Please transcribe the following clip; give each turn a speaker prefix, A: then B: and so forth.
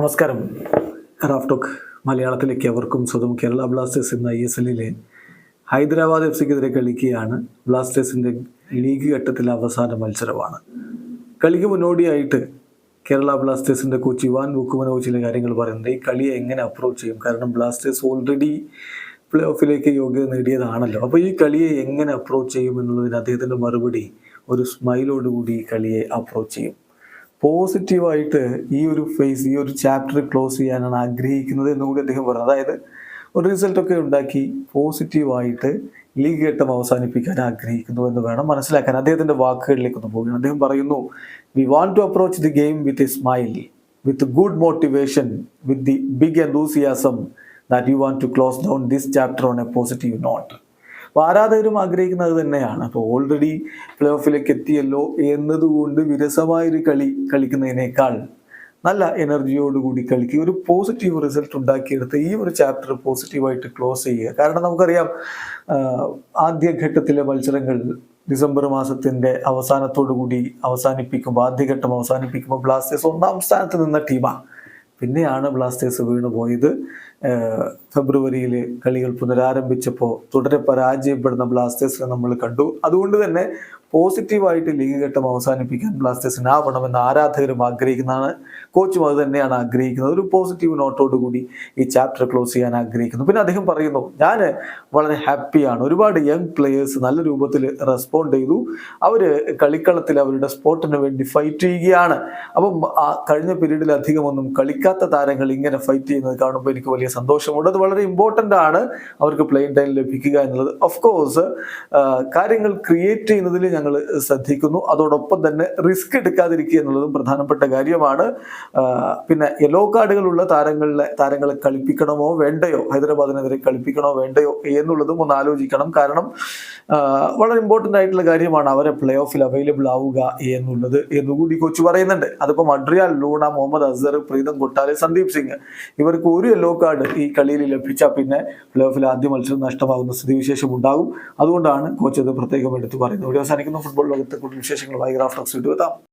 A: നമസ്കാരം. റാഫ്ടോക്ക് മലയാളത്തിലേക്ക് അവർക്കും സ്വന്തം കേരള ബ്ലാസ്റ്റേഴ്സ് എന്ന ഐ എസ് എല്ലിലെ ഹൈദരാബാദ് എഫ് സിക്കെതിരെ കളിക്കുകയാണ്. ബ്ലാസ്റ്റേഴ്സിന്റെ ലീഗ് ഘട്ടത്തിലെ അവസാന മത്സരമാണ്. കളിക്ക് മുന്നോടിയായിട്ട് കേരള ബ്ലാസ്റ്റേഴ്സിന്റെ കോച്ച് ഇവാൻ ബുക്കുമനോ ചില കാര്യങ്ങൾ പറയുന്നത് ഈ കളിയെ എങ്ങനെ അപ്രോച്ച് ചെയ്യും? കാരണം ബ്ലാസ്റ്റേഴ്സ് ഓൾറെഡി പ്ലേ ഓഫിലേക്ക് യോഗ്യത നേടിയതാണല്ലോ. അപ്പോൾ ഈ കളിയെ എങ്ങനെ അപ്രോച്ച് ചെയ്യും എന്നുള്ളതിന് അദ്ദേഹത്തിന്റെ മറുപടി ഒരു സ്മൈലോടുകൂടി കളിയെ അപ്രോച്ച് ചെയ്യും. പോസിറ്റീവായിട്ട് ഈ ഒരു ഫേസ് ഈ ഒരു ചാപ്റ്റർ ക്ലോസ് ചെയ്യാനാണ് ആഗ്രഹിക്കുന്നത് എന്നുകൂടി അദ്ദേഹം പറഞ്ഞു. അതായത് ഒരു റിസൾട്ടൊക്കെ ഉണ്ടാക്കി പോസിറ്റീവായിട്ട് ലീഗ് ഘട്ടം അവസാനിപ്പിക്കാൻ ആഗ്രഹിക്കുന്നു എന്ന് വേണം മനസ്സിലാക്കാൻ. അദ്ദേഹത്തിന്റെ വാക്കുകളിലേക്ക് ഒന്ന് പോകുകയാണ് അദ്ദേഹം പറയുന്നു we want to approach the game with a smile with good motivation with the big enthusiasm that you want to close down this chapter on a positive note അപ്പോൾ ആരാധകരും ആഗ്രഹിക്കുന്നത് തന്നെയാണ്. അപ്പോൾ ഓൾറെഡി പ്ലേ ഓഫിലേക്ക് എത്തിയല്ലോ എന്നതുകൊണ്ട് വിരസമായൊരു കളി കളിക്കുന്നതിനേക്കാൾ നല്ല എനർജിയോടുകൂടി കളിക്കുക ഒരു പോസിറ്റീവ് റിസൾട്ട് ഉണ്ടാക്കിയെടുത്ത് ഈ ഒരു ചാപ്റ്റർ പോസിറ്റീവായിട്ട് ക്ലോസ് ചെയ്യുക. കാരണം നമുക്കറിയാം ആദ്യഘട്ടത്തിലെ മത്സരങ്ങൾ ഡിസംബർ മാസത്തിന്റെ അവസാനത്തോടു കൂടി അവസാനിപ്പിക്കുമ്പോൾ ആദ്യഘട്ടം അവസാനിപ്പിക്കുമ്പോൾ ബ്ലാസ്റ്റേഴ്സ് ഒന്നാം സ്ഥാനത്ത് നിന്ന ടീമാണ് പിന്നെയാണ് ബ്ലാസ്റ്റേഴ്സ് വീണു പോയത് ഏഹ് ഫെബ്രുവരിയിൽ കളികൾ പുനരാരംഭിച്ചപ്പോൾ തുടരെ പരാജയപ്പെടുന്ന ബ്ലാസ്റ്റേഴ്സിനെ നമ്മൾ കണ്ടു. അതുകൊണ്ട് തന്നെ പോസിറ്റീവായിട്ട് ലീഗ് ഘട്ടം അവസാനിപ്പിക്കാൻ ബ്ലാസ്റ്റേഴ്സിനാവണമെന്ന് ആരാധകരും ആഗ്രഹിക്കുന്നതാണ്. കോച്ചും അത് തന്നെയാണ് ആഗ്രഹിക്കുന്നത്. ഒരു പോസിറ്റീവ് നോട്ടോട് കൂടി ഈ ചാപ്റ്റർ ക്ലോസ് ചെയ്യാൻ ആഗ്രഹിക്കുന്നു. പിന്നെ അദ്ദേഹം പറയുന്നു ഞാൻ വളരെ ഹാപ്പിയാണ്. ഒരുപാട് യങ് പ്ലെയേഴ്സ് നല്ല രൂപത്തിൽ റെസ്പോണ്ട് ചെയ്തു. അവർ കളിക്കളത്തിൽ അവരുടെ സ്പോർട്ടിന് വേണ്ടി ഫൈറ്റ് ചെയ്യുകയാണ്. അപ്പം കഴിഞ്ഞ പീരീഡിൽ അധികമൊന്നും കളിക്കാത്ത താരങ്ങൾ ഇങ്ങനെ ഫൈറ്റ് ചെയ്യുന്നത് കാണുമ്പോൾ എനിക്ക് വലിയ സന്തോഷമുണ്ട്. അത് വളരെ ഇമ്പോർട്ടന്റ് ആണ് അവർക്ക് പ്ലെയിൻ ടൈം ലഭിക്കുക എന്നുള്ളത്. ഓഫ് കോഴ്സ് കാര്യങ്ങൾ ക്രിയേറ്റ് ചെയ്യുന്നതിൽ ഞങ്ങൾ ശ്രദ്ധിക്കുന്നു. അതോടൊപ്പം തന്നെ റിസ്ക് എടുക്കാതിരിക്കുക എന്നുള്ളതും പ്രധാനപ്പെട്ട കാര്യമാണ്. പിന്നെ യെല്ലോ കാർഡുകളുള്ള താരങ്ങളിലെ താരങ്ങളെ കളിപ്പിക്കണമോ വേണ്ടയോ? ഹൈദരാബാദിനെതിരെ കളിപ്പിക്കണോ വേണ്ടയോ എന്നുള്ളതും ഒന്ന് ആലോചിക്കണം. കാരണം വളരെ ഇമ്പോർട്ടന്റ് ആയിട്ടുള്ള കാര്യമാണ് അവരെ പ്ലേ ഓഫിൽ അവൈലബിൾ ആവുക എന്നുള്ളത്. എന്നുകൂടി കോച്ച് പറയുന്നുണ്ട്. അതിപ്പോൾ മഡ്രിയാൽ ലൂണ മുഹമ്മദ് അസർ പ്രീതം കൊട്ടാലെ സന്ദീപ് സിംഗ്. ഇവർക്ക് ഒരു യെല്ലോ കാർഡ് ഈ കളിയിൽ ലഭിച്ചാൽ പിന്നെ പ്ലേ ഓഫിൽ ആദ്യ മത്സരം നഷ്ടമാകുന്ന സ്ഥിതിവിശേഷം ഉണ്ടാകും. അതുകൊണ്ടാണ് കോച്ച് അത് പ്രത്യേകം എടുത്തു പറയുന്നത്. ഇവിടെ അവസാനിക്കുന്ന. ഫുട്ബോൾ ലോകത്തെ കൂടുതൽ വിശേഷങ്ങളുമായി ഗ്രാഫ്റ്റോക്സ് വിട്ടുവെത്താം